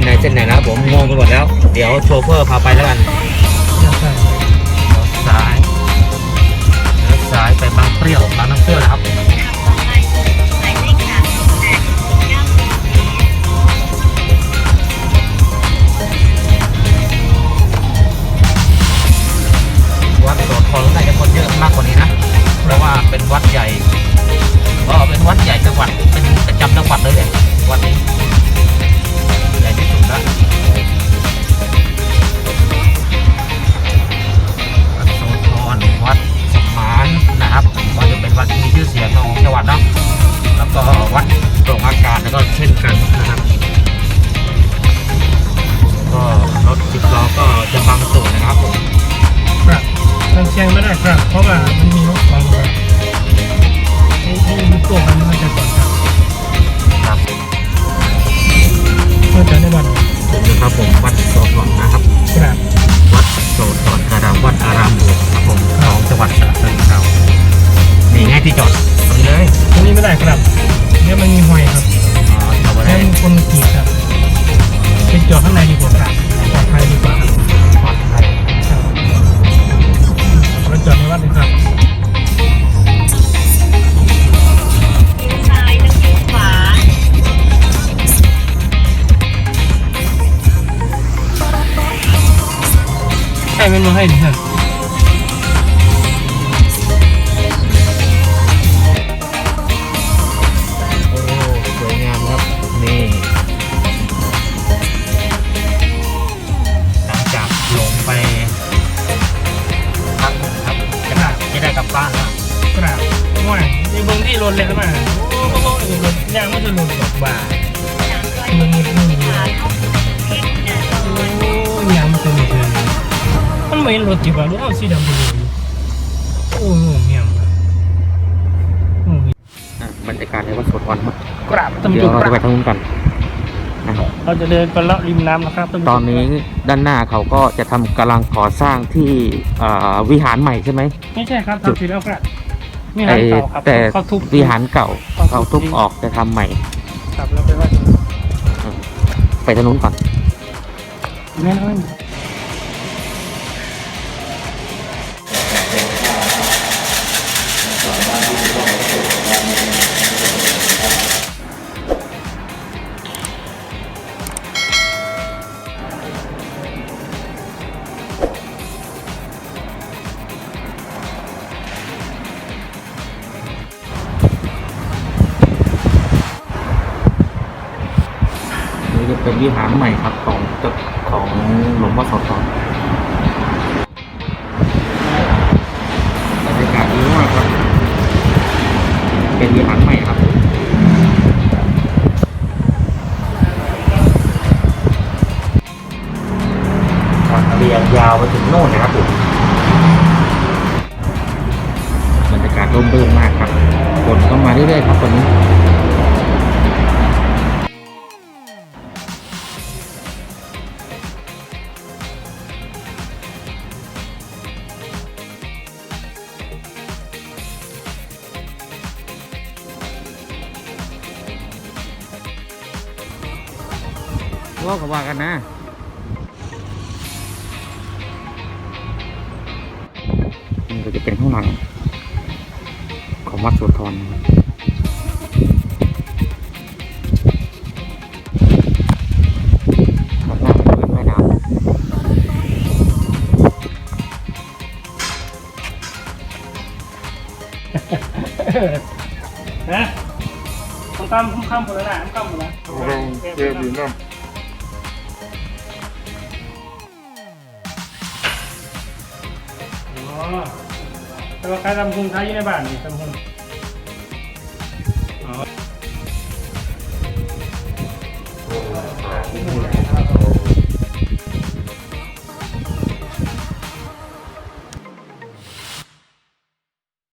ส้นไหนเส้นไหนนะครับผมงงไปหมดแล้ว เดี๋ยวโชเฟอร์พาไปแล้วกันซ้ายเลี้ยวซ้ายไปบางเปรี้ยวบางน้ำเปรี้ยวนะครับวัดโสธรน่าจะคนเยอะมากกว่านี้นะ เพราะว่าเป็นวัดใหญ่ วัดที่มีชื่อเสียงของจังหวัดเนาะแล้วก็วัดโรงอากาศแล้วก็เช่นกันนะครับก็ ที่จอดตรงนี้เลยตรงนี้ไม่ได้ครับเดี๋ยวมันมีหอยครับอ๋อจอดไว้แล้ได้วมีคนขี่ครับเป็นจอดข้างในดีกว่าครับปลอดภัยดีกว่าครับปลอดภัยครับรถจอดในวัดเลยครับซ้ายแล้วเลี้ยวขวาใช่เป็นมาให้ดิครั รถเลยมาโอ้โหรถยางไม่จะรถดอกบ่าสามร้อยเมตรเลี้ยวขวาเข้าสู่เทคนาซโอ้ยยางมันจะมีเลยมันไม่เห็นรถจีบอะรถเอาสีดำไปเลยโอ้โหเมียมครับโอ้ยอะบรรยากาศในวัดโสธรครับกราบตำรเดี๋ยววจเรากจะไปบทางนู้นกันนะครับเราจะเดินไปเลาะริมน้ำนะครับำรวจ ตอนนี้ด้านหน้าเขาก็จะทำกำลังก่อสร้างที่เอ่อวิหารใหม่ใช่ไหม ไม่ใช่ครับทำผิดแล้วครับ นี่ไอ้ร้านเก่าครับแต่เขาทุบ วิหารเก่าเขาเขาทุทุบบทิ้ง ออกจะทำใหม่ ครับแล้วไปว่าไปทางนู้นก่อนแน่นอน จะเป็นวิหารใหม่ครับของจ้าของหลวงพ่อโสธรบรรยากาศดีมากครับ เป็นวิหารใหม่ครับเรียงยาวไปถึงโน่นนะครับผมบรรยากาศร่มรื่นมากครับคนก็มาเรื่อยๆครับวันนี้ ว่าก็ว่ากันนะนี่ก็จะเป็นข้างหลัง ของวัดโสธรข้างน้าเป็นแม่น้ำนะต้องข้ามข้ามคนละหน้าต้องข้ามคนละเราเจอดีน้ำ อ๋อแต่ว่าการทำคุงท้ายอยู่ในบ้านนี่ทำคุงอ๋อ